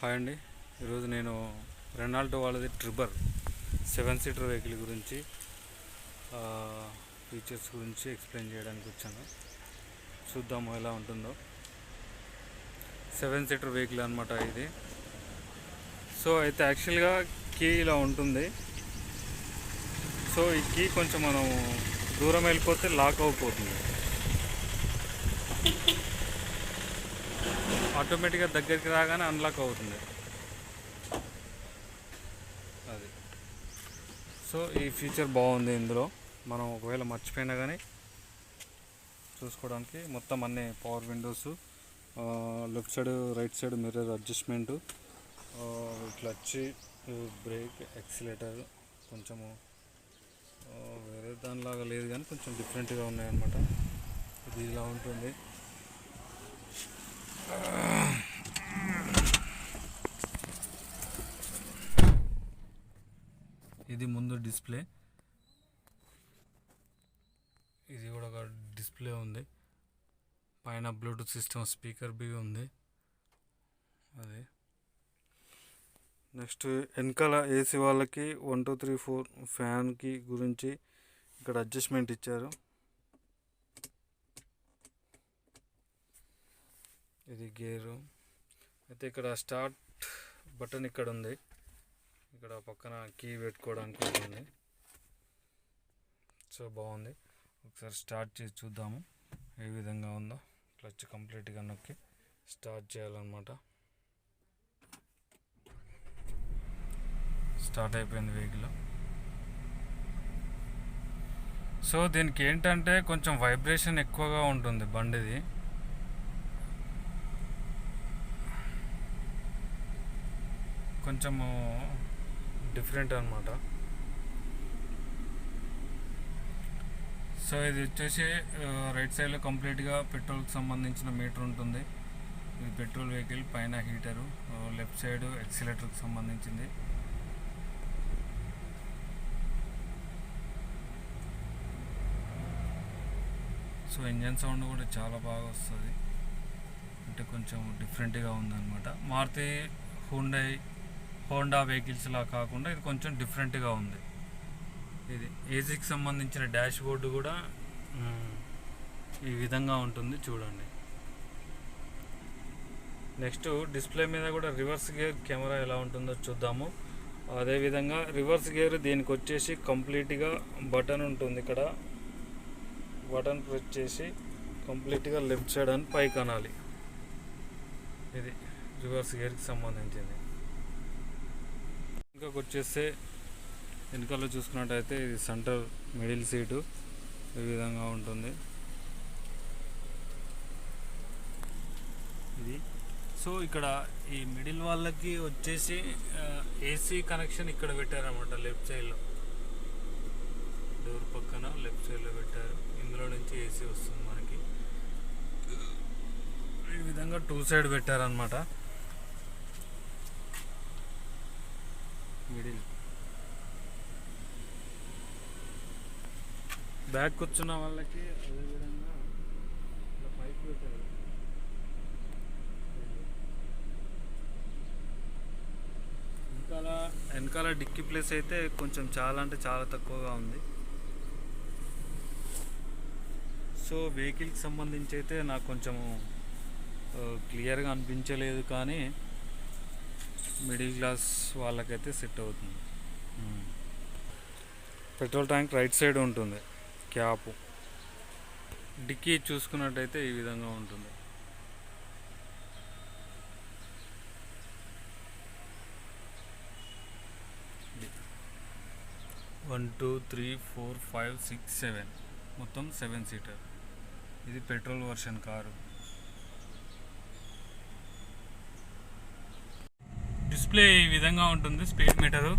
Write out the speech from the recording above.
Hi అండి. ఈరోజు నేను రెనాల్టో వాళ్ళది ట్రిబర్ సెవెన్ సీటర్ వెహికల్ గురించి ఫీచర్స్ గురించి ఎక్స్ప్లెయిన్ చేయడానికి వచ్చాను. చూద్దాము ఎలా ఉంటుందో. సెవెన్ సీటర్ వెహికల్ అనమాట ఇది. సో అయితే యాక్చువల్గా కీ ఇలా ఉంటుంది. సో ఈ కీ కొంచెం మనం దూరం వెళ్ళిపోతే లాక్ అయిపోతుంది ఆటోమేటిక్గా దగ్గరికి రాగానే అన్లాక్ అవుతుంది. అది. సో ఈ ఫీచర్ బాగుంది ఇందులో. మనం ఒకవేళ మర్చిపోయినా కానీ చూసుకోవడానికి మొత్తం అన్ని power windows left side right side mirror adjustment clutch brake accelerator కొంచెము వేరే దానిలాగా లేదు కానీ కొంచెం డిఫరెంట్గా ఉన్నాయన్నమాట. ఇది ఇలా ఉంటుంది. ఇది ముందు డిస్ప్లే. ఇది కూడా ఒక డిస్ప్లే ఉంది. పైన బ్లూటూత్ సిస్టమ్ స్పీకర్ బి ఉంది. అది. నెక్స్ట్ వెనకాల ఏసీ వాళ్ళకి వన్ టూ త్రీ ఫోర్ ఫ్యాన్కి గురించి ఇక్కడ అడ్జస్ట్మెంట్ ఇచ్చారు. ఇది గేరు. అయితే ఇక్కడ స్టార్ట్ బటన్ ఇక్కడ ఉంది ఇక్కడ పక్కన కీ పెట్టుకోవడానికి ఉంటుంది. సో బాగుంది. ఒకసారి స్టార్ట్ చేసి చూద్దాము. ఏ విధంగా ఉందో. క్లచ్ కంప్లీట్గా నొక్కి స్టార్ట్ చేయాలన్నమాట. స్టార్ట్ అయిపోయింది వెహికల్. సో దీనికి ఏంటంటే కొంచెం వైబ్రేషన్ ఎక్కువగా ఉంటుంది బండిది. కొంచెము డిఫరెంట్ అనమాట సో ఇది వచ్చేసి రైట్ సైడ్లో కంప్లీట్గా పెట్రోల్కి సంబంధించిన మీటర్ ఉంటుంది. ఇది పెట్రోల్ వెహికల్ పైన హీటరు లెఫ్ట్ సైడ్ ఎక్సిలేటర్కి సంబంధించింది. సో ఇంజన్ సౌండ్ కూడా చాలా బాగా వస్తుంది. అంటే కొంచెం డిఫరెంట్గా ఉందన్నమాట. మారుతి హుండై హోండా వెహికల్స్లా కాకుండా ఇది కొంచెం డిఫరెంట్గా ఉంది. ఇది ఏసీకి సంబంధించిన డాష్ బోర్డు కూడా ఈ విధంగా ఉంటుంది చూడండి. నెక్స్ట్ డిస్ప్లే మీద కూడా రివర్స్ గేర్ కెమెరా ఎలా ఉంటుందో చూద్దాము. అదేవిధంగా రివర్స్ గేర్ దీనికి వచ్చేసి కంప్లీట్గా బటన్ ఉంటుంది ఇక్కడ. బటన్ ప్రెస్ చేసి కంప్లీట్గా లెఫ్ట్ సైడ్ అని పైకి అనాలి. ఇది రివర్స్ గేర్కి సంబంధించింది. ఇంకా వచ్చేస్తే వెనకాల చూసుకున్నట్టయితే ఇది సెంటర్ మిడిల్ సీటు. ఈ విధంగా ఉంటుంది. ఇది. సో ఇక్కడ ఈ మిడిల్ వాళ్ళకి వచ్చేసి ఏసీ కనెక్షన్ ఇక్కడ పెట్టారన్నమాట లెఫ్ట్ సైడ్లో. డోర్ పక్కన లెఫ్ట్ సైడ్లో పెట్టారు. ఇందులో నుంచి ఏసీ వస్తుంది మనకి. ఈ విధంగా టూ సైడ్ పెట్టారనమాట మిడిల్ బ్యాక్ కూర్చున్న వాళ్ళకి అదే విధంగా ఇలా పైకి పెట్టారు. వెనకాల వెనకాల డిక్కీ ప్లేస్ అయితే కొంచెం చాలా అంటే చాలా తక్కువగా ఉంది. సో వెహికల్కి సంబంధించి అయితే నాకు కొంచెము క్లియర్గా అనిపించలేదు కానీ మిడిల్ క్లాస్ వాళ్ళకైతే సెట్ అవుతుంది. పెట్రోల్ ట్యాంక్ రైట్ సైడ్ ఉంటుంది. క్యాప్. డిక్కీ చూసుకున్నట్టయితే ఈ విధంగా ఉంటుంది. One two three four five six seven. మొత్తం సెవెన్ సీటర్. ఇది పెట్రోల్ వర్షన్ కారు. డిస్ప్లే ఈ విధంగా ఉంటుంది స్పీడ్ మీటరు.